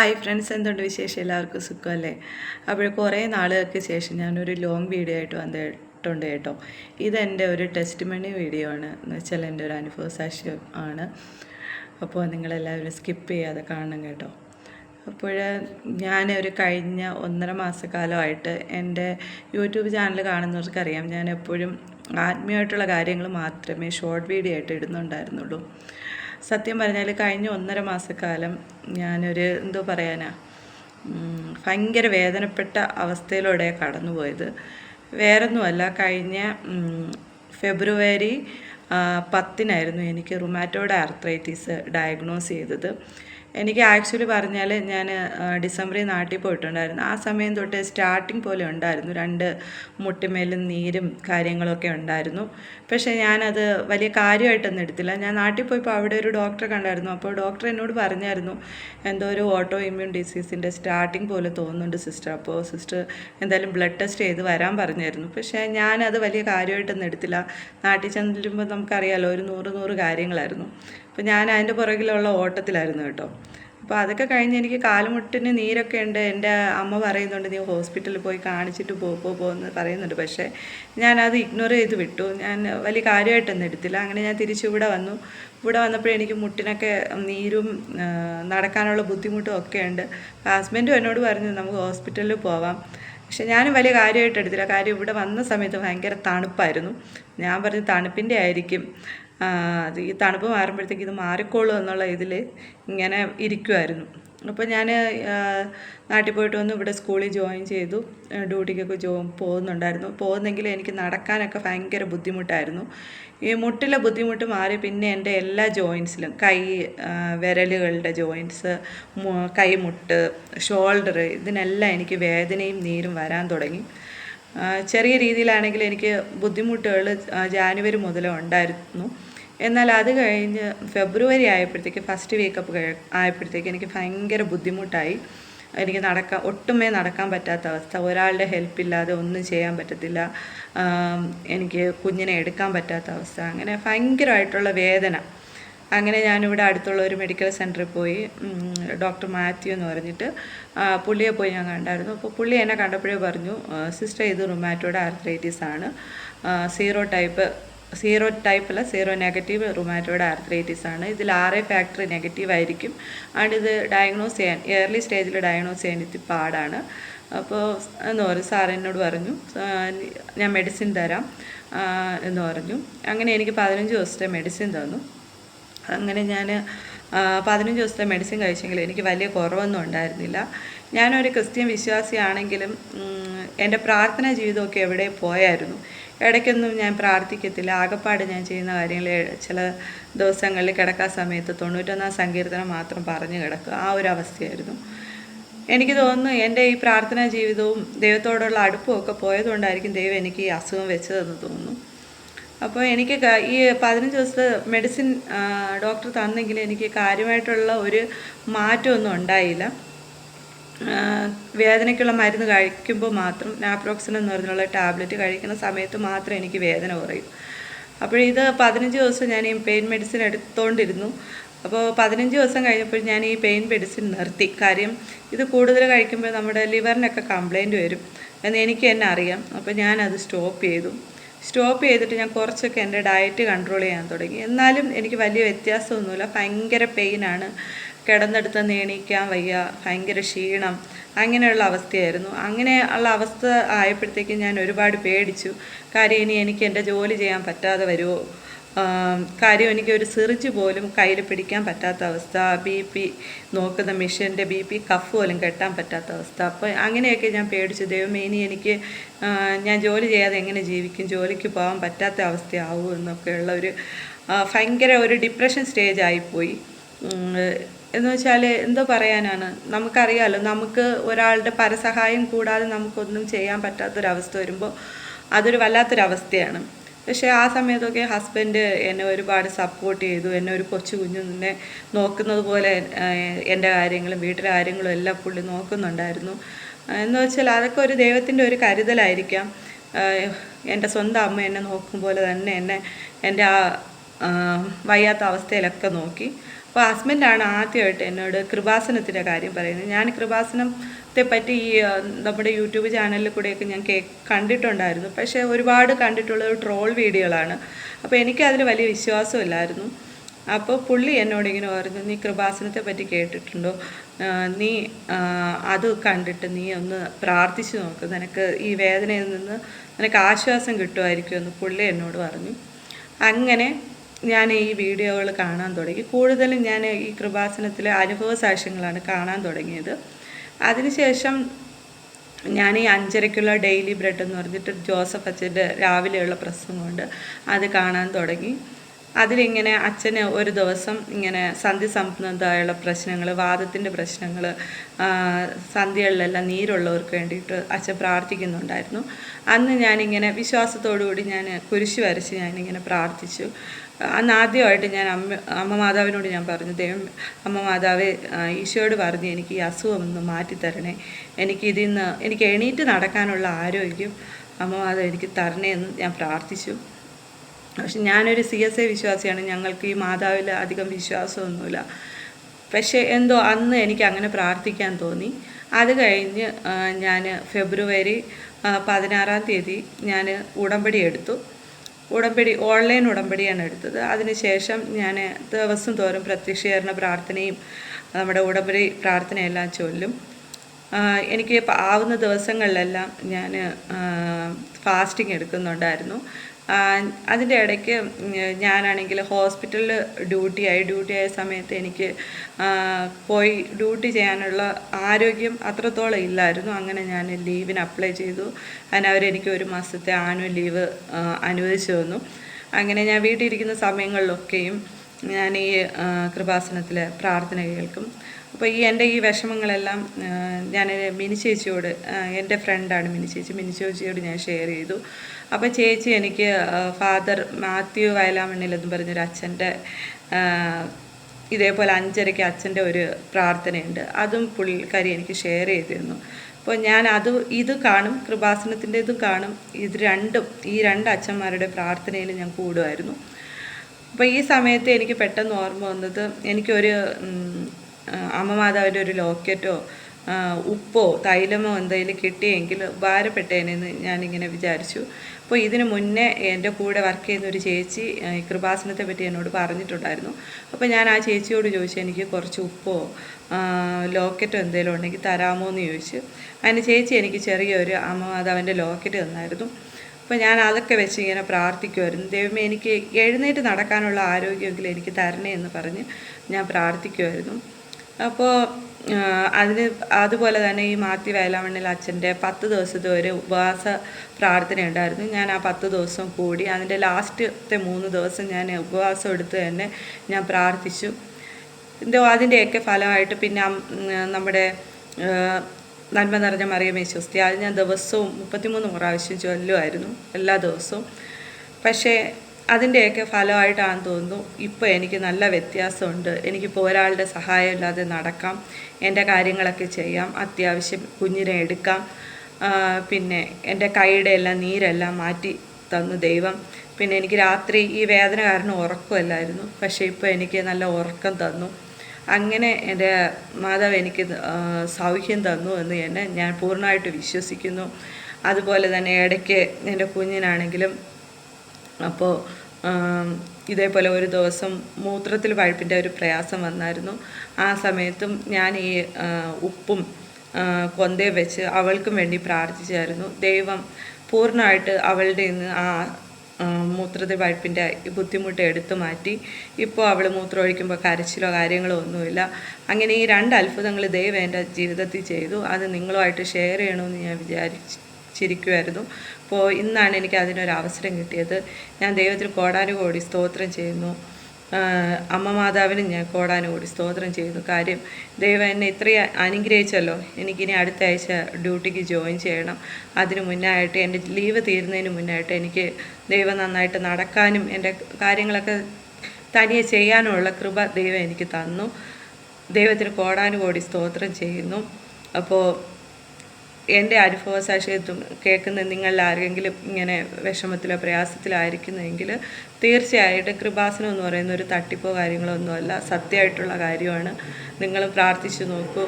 Hi friends എന്തുണ്ട് വിശേഷം? എല്ലാവർക്കും സുഖമല്ലേ? അപ്പോൾ കുറേ നാളുകൾക്ക് ശേഷം ഞാനൊരു ലോങ് വീഡിയോ ആയിട്ട് വന്നിട്ടുണ്ട് കേട്ടോ. ഇതെന്റെ ഒരു ടെസ്റ്റ് മണി വീഡിയോ ആണ്. എന്ന് വെച്ചാൽ എന്റെ ഒരു അനുഭവ സാക്ഷ്യം ആണ്. അപ്പോൾ നിങ്ങളെല്ലാവരും സ്കിപ്പ് ചെയ്യാതെ കാണണം കേട്ടോ. അപ്പോൾ ഞാൻ ഒരു കഴിഞ്ഞ ഒന്നര മാസക്കാലമായിട്ട് എന്റെ യൂട്യൂബ് ചാനൽ കാണുന്നവർക്കറിയാം. ഞാൻ എപ്പോഴും ആത്മീയമായിട്ടുള്ള കാര്യങ്ങൾ മാത്രമേ ഷോർട്ട് വീഡിയോ ആയിട്ട് ഇടുന്നുണ്ടായിരുന്നുള്ളൂ. സത്യം പറഞ്ഞാൽ കഴിഞ്ഞ ഒന്നര മാസക്കാലം ഞാനൊരു എന്തോ പറയാനാ ഭയങ്കര വേദനപ്പെട്ട അവസ്ഥയിലൂടെ കടന്നുപോയത്. വേറൊന്നുമല്ല കഴിഞ്ഞ ഫെബ്രുവരി പത്തിനായിരുന്നു എനിക്ക് റുമാറ്റോഡ് ആർത്രൈറ്റിസ് ഡയഗ്നോസ് ചെയ്തത്. എനിക്ക് ആക്ച്വലി പറഞ്ഞാൽ ഞാൻ ഡിസംബറിൽ നാട്ടിൽ പോയിട്ടുണ്ടായിരുന്നു. ആ സമയം തൊട്ട് സ്റ്റാർട്ടിങ് പോലെ ഉണ്ടായിരുന്നു. രണ്ട് മുട്ടിമേലും നീരും കാര്യങ്ങളൊക്കെ ഉണ്ടായിരുന്നു. പക്ഷേ ഞാനത് വലിയ കാര്യമായിട്ടൊന്നും എടുത്തില്ല. ഞാൻ നാട്ടിൽ പോയപ്പോൾ അവിടെ ഒരു ഡോക്ടറെ കണ്ടായിരുന്നു. അപ്പോൾ ഡോക്ടർ എന്നോട് പറഞ്ഞായിരുന്നു എന്തോ ഒരു ഓട്ടോ ഇമ്മ്യൂൺ ഡിസീസിന്റെ സ്റ്റാർട്ടിങ് പോലെ തോന്നുന്നുണ്ട് സിസ്റ്റർ. അപ്പോൾ സിസ്റ്റർ എന്തായാലും ബ്ലഡ് ടെസ്റ്റ് ചെയ്ത് വരാൻ പറഞ്ഞായിരുന്നു. പക്ഷേ ഞാനത് വലിയ കാര്യമായിട്ടൊന്നും എടുത്തില്ല. നാട്ടിൽ ചെല്ലുമ്പോൾ നമുക്കറിയാലോ ഒരു നൂറ് നൂറ് കാര്യങ്ങളായിരുന്നു. അപ്പോൾ ഞാൻ അതിന്റെ പുറകിലുള്ള ഓട്ടത്തിലായിരുന്നു കേട്ടോ. അപ്പോൾ അതൊക്കെ കഴിഞ്ഞ് എനിക്ക് കാലുമുട്ടിന് നീരൊക്കെ ഉണ്ട്. എന്റെ അമ്മ പറയുന്നുണ്ട് നീ ഹോസ്പിറ്റലിൽ പോയി കാണിച്ചിട്ട് പോ പോ പോ എന്ന് പറയുന്നുണ്ട്. പക്ഷേ ഞാനത് ഇഗ്നോർ ചെയ്ത് വിട്ടു. ഞാൻ വലിയ കാര്യമായിട്ടൊന്നും എടുത്തില്ല. അങ്ങനെ ഞാൻ തിരിച്ചു ഇവിടെ വന്നു. ഇവിടെ വന്നപ്പോഴേ എനിക്ക് മുട്ടിനൊക്കെ നീരും നടക്കാനുള്ള ബുദ്ധിമുട്ടും ഒക്കെ ഉണ്ട്. ഹസ്ബൻഡും എന്നോട് പറഞ്ഞു നമുക്ക് ഹോസ്പിറ്റലിൽ പോവാം. പക്ഷെ ഞാനും വലിയ കാര്യമായിട്ട് എടുത്തില്ല. കാര്യം ഇവിടെ വന്ന സമയത്ത് ഭയങ്കര തണുപ്പായിരുന്നു. ഞാൻ പറഞ്ഞു തണുപ്പിന്റെ ആയിരിക്കും. ഈ തണുപ്പ് മാറുമ്പോഴത്തേക്ക് ഇത് മാറിക്കോളും എന്നുള്ള ഇതിൽ ഇങ്ങനെ ഇരിക്കുമായിരുന്നു അപ്പോൾ ഞാൻ നാട്ടിൽ പോയിട്ട് വന്ന് ഇവിടെ സ്കൂളിൽ ജോയിൻ ചെയ്തു. ഡ്യൂട്ടിക്കൊക്കെ ജോ പോകുന്നുണ്ടായിരുന്നു. പോകുന്നെങ്കിൽ എനിക്ക് നടക്കാനൊക്കെ ഭയങ്കര ബുദ്ധിമുട്ടായിരുന്നു. ഈ മുട്ടിലെ ബുദ്ധിമുട്ട് മാറി പിന്നെ എന്റെ എല്ലാ ജോയിൻസിലും കൈ വിരലുകളുടെ ജോയിൻസ് കൈമുട്ട് ഷോൾഡർ ഇതിനെല്ലാം എനിക്ക് വേദനയും നീരും വരാൻ തുടങ്ങി. ചെറിയ രീതിയിലാണെങ്കിൽ എനിക്ക് ബുദ്ധിമുട്ടുകൾ ജാനുവരി മുതലേ ഉണ്ടായിരുന്നു. എന്നാൽ അത് കഴിഞ്ഞ് ഫെബ്രുവരി ആയപ്പോഴത്തേക്ക് ഫസ്റ്റ് വീക്കപ്പ് ആയപ്പോഴത്തേക്ക് എനിക്ക് ഭയങ്കര ബുദ്ധിമുട്ടായി. എനിക്ക് നടക്കാൻ ഒട്ടുമേ നടക്കാൻ പറ്റാത്ത അവസ്ഥ. ഒരാളുടെ ഹെൽപ്പില്ലാതെ ഒന്നും ചെയ്യാൻ പറ്റത്തില്ല. എനിക്ക് കുഞ്ഞിനെ എടുക്കാൻ പറ്റാത്ത അവസ്ഥ. അങ്ങനെ ഭയങ്കരമായിട്ടുള്ള വേദന. അങ്ങനെ ഞാനിവിടെ അടുത്തുള്ള ഒരു മെഡിക്കൽ സെന്ററിൽ പോയി ഡോക്ടർ മാത്യു എന്ന് പറഞ്ഞിട്ട് പുള്ളിയെ പോയി ഞാൻ കണ്ടായിരുന്നു. അപ്പോൾ പുള്ളി എന്നെ കണ്ടപ്പോഴേ പറഞ്ഞു സിസ്റ്റർ ഇത് റുമാറ്റോയുടെ ആർത്രൈറ്റിസ് ആണ്. സീറോ ടൈപ്പ് സീറോ ടൈപ്പ് അല്ല സീറോ നെഗറ്റീവ് റുമാറ്റോയുടെ ആർത്രൈറ്റിസ് ആണ്. ഇതിൽ ആറേ ഫാക്ടർ നെഗറ്റീവ് ആയിരിക്കും. ആൻഡ് ഇത് ഡയഗ്നോസ് ചെയ്യാൻ ഏർലി സ്റ്റേജിൽ ഡയഗ്നോസ് ചെയ്യാൻ ഇത് പാടാണ്. അപ്പോൾ എന്ന് പറഞ്ഞു സാർ എന്നോട് പറഞ്ഞു ഞാൻ മെഡിസിൻ തരാം എന്ന് പറഞ്ഞു. അങ്ങനെ എനിക്ക് പതിനഞ്ച് ദിവസത്തെ മെഡിസിൻ തന്നു. അങ്ങനെ ഞാൻ പതിനഞ്ച് ദിവസത്തെ മെഡിസിൻ കഴിച്ചെങ്കിലും എനിക്ക് വലിയ കുറവൊന്നും ഉണ്ടായിരുന്നില്ല. ഞാനൊരു ക്രിസ്ത്യൻ വിശ്വാസിയാണെങ്കിലും എന്റെ പ്രാർത്ഥനാ ജീവിതമൊക്കെ എവിടെ പോയായിരുന്നു? ഇടയ്ക്കൊന്നും ഞാൻ പ്രാർത്ഥിക്കത്തില്ല. ആകപ്പാട് ഞാൻ ചെയ്യുന്ന കാര്യങ്ങൾ ചില ദിവസങ്ങളിൽ കിടക്കാൻ സമയത്ത് തൊണ്ണൂറ്റൊന്നാം സങ്കീർത്തനം മാത്രം പറഞ്ഞു കിടക്കുക. ആ ഒരു അവസ്ഥയായിരുന്നു. എനിക്ക് തോന്നുന്നു എന്റെ ഈ പ്രാർത്ഥനാ ജീവിതവും ദൈവത്തോടുള്ള അടുപ്പവും ഒക്കെ പോയതുകൊണ്ടായിരിക്കും ദൈവം എനിക്ക് ഈ അസുഖം വെച്ചതെന്ന് തോന്നുന്നു. അപ്പോൾ എനിക്ക് ഈ പതിനഞ്ച് ദിവസത്തെ മെഡിസിൻ ഡോക്ടർ തന്നെങ്കിൽ എനിക്ക് കാര്യമായിട്ടുള്ള ഒരു മാറ്റമൊന്നും ഉണ്ടായില്ല. വേദനയ്ക്കുള്ള മരുന്ന് കഴിക്കുമ്പോൾ മാത്രം നാപ്രോക്സിൻ എന്ന് പറഞ്ഞുള്ള ടാബ്ലറ്റ് കഴിക്കുന്ന സമയത്ത് മാത്രം എനിക്ക് വേദന കുറയും. അപ്പോൾ ഇത് പതിനഞ്ച് ദിവസം ഞാൻ ഈ പെയിൻ മെഡിസിൻ എടുത്തുകൊണ്ടിരുന്നു അപ്പോൾ പതിനഞ്ച് ദിവസം കഴിഞ്ഞപ്പോൾ ഞാൻ ഈ പെയിൻ മെഡിസിൻ നിർത്തി. കാര്യം ഇത് കൂടുതൽ കഴിക്കുമ്പോൾ നമ്മുടെ ലിവറിനൊക്കെ കംപ്ലൈന്റ് വരും. എന്ന് എനിക്ക് തന്നെ അറിയാം. അപ്പോൾ ഞാനത് സ്റ്റോപ്പ് ചെയ്തു. സ്റ്റോപ്പ് ചെയ്തിട്ട് ഞാൻ കുറച്ചൊക്കെ എന്റെ ഡയറ്റ് കൺട്രോൾ ചെയ്യാൻ തുടങ്ങി. എന്നാലും എനിക്ക് വലിയ വ്യത്യാസമൊന്നുമില്ല. ഭയങ്കര പെയിനാണ്. കിടന്നെടുത്ത് എണീക്കാൻ വയ്യ. ഭയങ്കര ക്ഷീണം. അങ്ങനെയുള്ള അവസ്ഥയായിരുന്നു. അങ്ങനെ ഉള്ള അവസ്ഥ ആയപ്പോഴത്തേക്കും ഞാൻ ഒരുപാട് പേടിച്ചു. കാര്യം ഇനി എനിക്ക് എന്റെ ജോലി ചെയ്യാൻ പറ്റാതെ വരുമോ? കാര്യം എനിക്ക് ഒരു സിറിഞ്ച് പോലും കയ്യിൽ പിടിക്കാൻ പറ്റാത്ത അവസ്ഥ ബി പി നോക്കുന്ന മെഷീന്റെ ബി പി കഫ് പോലും കെട്ടാൻ പറ്റാത്ത അവസ്ഥ. അപ്പോൾ അങ്ങനെയൊക്കെ ഞാൻ പേടിച്ചു. ദൈവമേ ഇനി എനിക്ക് ഞാൻ ജോലി ചെയ്യാതെ എങ്ങനെ ജീവിക്കും? ജോലിക്ക് പോകാൻ പറ്റാത്ത അവസ്ഥയാവും എന്നൊക്കെയുള്ള ഒരു ഭയങ്കര ഒരു ഡിപ്രഷൻ സ്റ്റേജ് ആയിപ്പോയി. എന്ന് വെച്ചാൽ എന്തോ പറയാനാണ്? നമുക്കറിയാമല്ലോ നമുക്ക് ഒരാളുടെ പരസഹായം കൂടാതെ നമുക്കൊന്നും ചെയ്യാൻ പറ്റാത്തൊരവസ്ഥ വരുമ്പോൾ അതൊരു വല്ലാത്തൊരവസ്ഥയാണ്. പക്ഷേ ആ സമയത്തൊക്കെ ഹസ്ബൻഡ് എന്നെ ഒരുപാട് സപ്പോർട്ട് ചെയ്തു. എന്നെ ഒരു കൊച്ചു നിന്നെ നോക്കുന്നത് പോലെ എന്റെ കാര്യങ്ങളും വീട്ടിലെ കാര്യങ്ങളും എല്ലാം പുള്ളി നോക്കുന്നുണ്ടായിരുന്നു. എന്ന് വെച്ചാൽ അതൊക്കെ ഒരു ദൈവത്തിന്റെ ഒരു കരുതലായിരിക്കാം. എന്റെ സ്വന്തം അമ്മ എന്നെ നോക്കും പോലെ തന്നെ എന്നെ എന്റെ ആ ആ, വയ്യാത്ത അവസ്ഥയിലൊക്കെ നോക്കി. അപ്പോൾ ഹസ്ബൻഡാണ് ആദ്യമായിട്ട് എന്നോട് കൃപാസനത്തിന്റെ കാര്യം പറയുന്നത്. ഞാൻ കൃപാസനത്തെ പറ്റി ഈ നമ്മുടെ യൂട്യൂബ് ചാനലിൽ കൂടെയൊക്കെ ഞാൻ കേ കണ്ടിട്ടുണ്ടായിരുന്നു. പക്ഷേ ഒരുപാട് കണ്ടിട്ടുള്ളത് ട്രോൾ വീഡിയോകളാണ്. അപ്പോൾ എനിക്കതിൽ വലിയ വിശ്വാസമില്ലായിരുന്നു. അപ്പോൾ പുള്ളി എന്നോട് ഇങ്ങനെ പറഞ്ഞു നീ കൃപാസനത്തെ പറ്റി കേട്ടിട്ടുണ്ടോ? നീ അത് കണ്ടിട്ട് നീ ഒന്ന് പ്രാർത്ഥിച്ചു നോക്ക്. നിനക്ക് ഈ വേദനയിൽ നിന്ന് നിനക്ക് ആശ്വാസം കിട്ടുമായിരിക്കുമെന്ന് പുള്ളി എന്നോട് പറഞ്ഞു. അങ്ങനെ ഞാൻ ഈ വീഡിയോകൾ കാണാൻ തുടങ്ങി. കൂടുതലും ഞാൻ ഈ കൃപാസനത്തിലെ അനുഭവ സാക്ഷ്യങ്ങളാണ് കാണാൻ തുടങ്ങിയത്. അതിനുശേഷം ഞാൻ ഈ അഞ്ചരയ്ക്കുള്ള ഡെയിലി ബ്രെഡ് എന്ന് പറഞ്ഞിട്ട് ജോസഫ് അച്ഛന്റെ രാവിലെയുള്ള പ്രസംഗമുണ്ട്. അത് കാണാൻ തുടങ്ങി. അതിലിങ്ങനെ അച്ഛന് ഒരു ദിവസം ഇങ്ങനെ സന്ധി സംബന്ധമായുള്ള പ്രശ്നങ്ങൾ വാദത്തിന്റെ പ്രശ്നങ്ങൾ സന്ധ്യകളിലെല്ലാം നീരുള്ളവർക്ക് വേണ്ടിയിട്ട് അച്ഛൻ പ്രാർത്ഥിക്കുന്നുണ്ടായിരുന്നു. അന്ന് ഞാനിങ്ങനെ വിശ്വാസത്തോടുകൂടി ഞാൻ കുരിശ് വരച്ച് ഞാനിങ്ങനെ പ്രാർത്ഥിച്ചു. അന്ന് ആദ്യമായിട്ട് ഞാൻ അമ്മ അമ്മ മാതാവിനോട് ഞാൻ പറഞ്ഞു ദൈവം അമ്മ മാതാവേ ഈശോയോട് പറഞ്ഞു എനിക്ക് ഈ അസുഖം ഒന്ന് മാറ്റിത്തരണേ. എനിക്ക് ഇതിൽ നിന്ന് എനിക്ക് എണീറ്റ് നടക്കാനുള്ള ആരോഗ്യം അമ്മ മാതാവ് എനിക്ക് തരണേ എന്ന് ഞാൻ പ്രാർത്ഥിച്ചു. പക്ഷെ ഞാനൊരു സി എസ് എ വിശ്വാസിയാണ്. ഞങ്ങൾക്ക് ഈ മാതാവിൽ അധികം വിശ്വാസമൊന്നുമില്ല. പക്ഷേ എന്തോ അന്ന് എനിക്ക് അങ്ങനെ പ്രാർത്ഥിക്കാൻ തോന്നി. അത് കഴിഞ്ഞ് ഞാൻ ഫെബ്രുവരി പതിനാറാം തീയതി ഞാൻ ഉടമ്പടി എടുത്തു. ഉടമ്പടി ഓൺലൈൻ ഉടമ്പടിയാണ് എടുത്തത്. അതിനുശേഷം ഞാൻ ദിവസം തോറും പ്രത്യക്ഷീകരണ പ്രാർത്ഥനയും നമ്മുടെ ഉടമ്പടി പ്രാർത്ഥനയെല്ലാം ചൊല്ലും. എനിക്ക് ആവുന്ന ദിവസങ്ങളിലെല്ലാം ഞാൻ ഫാസ്റ്റിംഗ് എടുക്കുന്നുണ്ടായിരുന്നു. അതിന്റെ ഇടയ്ക്ക് ഞാനാണെങ്കിൽ ഹോസ്പിറ്റലിൽ ഡ്യൂട്ടിയായി. ഡ്യൂട്ടി ആയ സമയത്ത് എനിക്ക് പോയി ഡ്യൂട്ടി ചെയ്യാനുള്ള ആരോഗ്യം അത്രത്തോളം ഇല്ലായിരുന്നു. അങ്ങനെ ഞാൻ ലീവിന് അപ്ലൈ ചെയ്തു. അതിനവരെനിക്ക് ഒരു മാസത്തെ ആനുവൽ ലീവ് അനുവദിച്ചു തന്നു. അങ്ങനെ ഞാൻ വീട്ടിലിരിക്കുന്ന സമയങ്ങളിലൊക്കെയും ഞാൻ ഈ കൃപാസനത്തിൽ പ്രാർത്ഥന കേൾക്കും. അപ്പോൾ ഈ എന്റെ ഈ വിഷമങ്ങളെല്ലാം ഞാൻ മിനി ചേച്ചിയോട് എന്റെ ഫ്രണ്ടാണ് മിനി ചേച്ചി മിനി ചേച്ചിയോട് ഞാൻ ഷെയർ ചെയ്തു. അപ്പോൾ ചേച്ചി എനിക്ക് ഫാദർ മാത്യു വയലാമണ്ണിൽ എന്ന് പറഞ്ഞൊരു അച്ഛന്റെ ഇതേപോലെ അഞ്ചരയ്ക്ക് അച്ഛന്റെ ഒരു പ്രാർത്ഥനയുണ്ട്. അതും പുള്ളിക്കാരി എനിക്ക് ഷെയർ ചെയ്തിരുന്നു അപ്പോൾ ഞാൻ അത് ഇത് കാണും കൃപാസനത്തിന്റെ ഇതും കാണും. ഇത് രണ്ടും ഈ രണ്ട് അച്ഛന്മാരുടെ പ്രാർത്ഥനയിൽ ഞാൻ കൂടുമായിരുന്നു. അപ്പോൾ ഈ സമയത്ത് എനിക്ക് പെട്ടെന്ന് ഓർമ്മ വന്നത് എനിക്കൊരു അമ്മമാതാവിന്റെ ഒരു ലോക്കറ്റോ ഉപ്പോ തൈലമോ എന്തെങ്കിലും കിട്ടിയെങ്കിൽ ഉപകാരപ്പെട്ടേനെന്ന് ഞാനിങ്ങനെ വിചാരിച്ചു. അപ്പോൾ ഇതിന് മുന്നേ എന്റെ കൂടെ വർക്ക് ചെയ്യുന്ന ഒരു ചേച്ചി കൃപാസനത്തെ പറ്റി എന്നോട് പറഞ്ഞിട്ടുണ്ടായിരുന്നു. അപ്പോൾ ഞാൻ ആ ചേച്ചിയോട് ചോദിച്ചു എനിക്ക് കുറച്ച് ഉപ്പോ ലോക്കറ്റോ എന്തെങ്കിലും ഉണ്ടെങ്കിൽ തരാമോ എന്ന് ചോദിച്ചു. അതിന് ചേച്ചി എനിക്ക് ചെറിയൊരു അമ്മ അത് അവന്റെ ലോക്കറ്റ് തന്നായിരുന്നു. അപ്പോൾ ഞാൻ അതൊക്കെ വെച്ച് ഇങ്ങനെ പ്രാർത്ഥിക്കുമായിരുന്നു ദൈവമേ എനിക്ക് എഴുന്നേറ്റ് നടക്കാനുള്ള ആരോഗ്യമെങ്കിലും എനിക്ക് തരണേ എന്ന് പറഞ്ഞ് ഞാൻ പ്രാർത്ഥിക്കുമായിരുന്നു അപ്പോൾ അതിന് അതുപോലെ തന്നെ ഈ മാത്യു വേലാമണ്ണിൽ അച്ഛന്റെ പത്ത് ദിവസത്തെ ഒരു ഉപവാസ പ്രാർത്ഥന ഉണ്ടായിരുന്നു. ഞാൻ ആ പത്ത് ദിവസം കൂടി അതിന്റെ ലാസ്റ്റത്തെ മൂന്ന് ദിവസം ഞാൻ ഉപവാസം എടുത്ത് തന്നെ ഞാൻ പ്രാർത്ഥിച്ചു. എന്തോ അതിന്റെയൊക്കെ ഫലമായിട്ട് പിന്നെ നമ്മുടെ നന്മ നിറഞ്ഞ മറിയമേ സ്വസ്തി. അത് ഞാൻ ദിവസവും മുപ്പത്തിമൂന്ന് പ്രാവശ്യം ചൊല്ലുമായിരുന്നു എല്ലാ ദിവസവും. പക്ഷേ അതിന്റെയൊക്കെ ഫലമായിട്ടാണെന്ന് തോന്നുന്നു. ഇപ്പോൾ എനിക്ക് നല്ല വ്യത്യാസമുണ്ട്. എനിക്കിപ്പോൾ ഒരാളുടെ സഹായം ഇല്ലാതെ നടക്കാം. എന്റെ കാര്യങ്ങളൊക്കെ ചെയ്യാം. അത്യാവശ്യം കുഞ്ഞിനെ എടുക്കാം. പിന്നെ എന്റെ കൈയുടെ എല്ലാം നീരെല്ലാം മാറ്റി തന്നു ദൈവം. പിന്നെ എനിക്ക് രാത്രി ഈ വേദന കാരണം ഉറക്കമല്ലായിരുന്നു. പക്ഷേ ഇപ്പോൾ എനിക്ക് നല്ല ഉറക്കം തന്നു. അങ്ങനെ എന്റെ മാതാവ് എനിക്ക് സൗഖ്യം തന്നു എന്ന് തന്നെ ഞാൻ പൂർണമായിട്ട് വിശ്വസിക്കുന്നു. അതുപോലെ തന്നെ ഇടയ്ക്ക് എന്റെ കുഞ്ഞിനാണെങ്കിലും അപ്പോൾ ഇതേപോലെ ഒരു ദിവസം മൂത്രത്തിൽ പഴുപ്പിന്റെ ഒരു പ്രയാസം വന്നായിരുന്നു. ആ സമയത്തും ഞാൻ ഈ ഉപ്പും കൊന്തേ വെച്ച് അവൾക്കും വേണ്ടി പ്രാർത്ഥിച്ചായിരുന്നു. ദൈവം പൂർണമായിട്ട് അവളുടെ ഇന്ന് ആ ആ, മൂത്രത്തിൽ പഴുപ്പിന്റെ ബുദ്ധിമുട്ട് എടുത്തു മാറ്റി. ഇപ്പോൾ അവൾ മൂത്രം ഒഴിക്കുമ്പോൾ കരച്ചിലോ കാര്യങ്ങളോ ഒന്നുമില്ല. അങ്ങനെ ഈ രണ്ട് അത്ഭുതങ്ങൾ ദൈവം എന്റെ ജീവിതത്തിൽ ചെയ്തു. അത് നിങ്ങളുമായിട്ട് ഷെയർ ചെയ്യണമെന്ന് ഞാൻ വിചാരിച്ചിരിക്കുമായിരുന്നു അപ്പോൾ ഇന്നാണ് എനിക്ക് അതിനൊരു അവസരം കിട്ടിയത്. ഞാൻ ദൈവത്തിന് കോടാനുകോടി സ്തോത്രം ചെയ്യുന്നു. അമ്മ മാതാവിന് ഞാൻ കോടാനുകൂടി സ്തോത്രം ചെയ്യുന്നു. കാര്യം ദൈവം എന്നെ ഇത്രയും അനുഗ്രഹിച്ചല്ലോ. എനിക്കിനി അടുത്ത ആഴ്ച ഡ്യൂട്ടിക്ക് ജോയിൻ ചെയ്യണം. അതിന് മുന്നായിട്ട് എന്റെ ലീവ് തീരുന്നതിന് മുന്നായിട്ട് എനിക്ക് ദൈവം നന്നായിട്ട് നടക്കാനും എന്റെ കാര്യങ്ങളൊക്കെ തനിയെ ചെയ്യാനുമുള്ള കൃപ ദൈവം എനിക്ക് തന്നു. ദൈവത്തിന് കോടാനുകോടി സ്തോത്രം ചെയ്യുന്നു. അപ്പോൾ എന്റെ അനുഭവ സാക്ഷ്യത്വം കേൾക്കുന്ന നിങ്ങളിൽ ആരെങ്കിലും ഇങ്ങനെ വിഷമത്തിലോ പ്രയാസത്തിലോ ആയിരിക്കുന്നെങ്കിൽ തീർച്ചയായിട്ടും കൃപാസനം എന്ന് പറയുന്ന ഒരു തട്ടിപ്പോ കാര്യങ്ങളോ ഒന്നുമല്ല സത്യമായിട്ടുള്ള കാര്യമാണ്. നിങ്ങൾ പ്രാർത്ഥിച്ചു നോക്കൂ.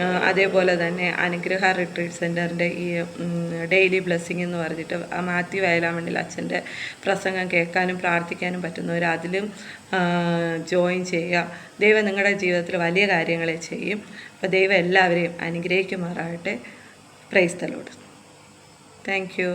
അതേപോലെ തന്നെ അനുഗ്രഹ റിട്രീറ്റ് സെന്ററിന്റെ ഈ ഡെയിലി ബ്ലെസ്സിങ് എന്ന് പറഞ്ഞിട്ട് മാത്യു വയലാമണ്ണിൽ അച്ഛന്റെ പ്രസംഗം കേൾക്കാനും പ്രാർത്ഥിക്കാനും പറ്റുന്നവർ അതിലും ജോയിൻ ചെയ്യുക. ദൈവം നിങ്ങളുടെ ജീവിതത്തിൽ വലിയ കാര്യങ്ങളെ ചെയ്യും. അപ്പോൾ ദൈവം എല്ലാവരെയും അനുഗ്രഹിക്കുമാറാകട്ടെ. Praise the Lord thank you.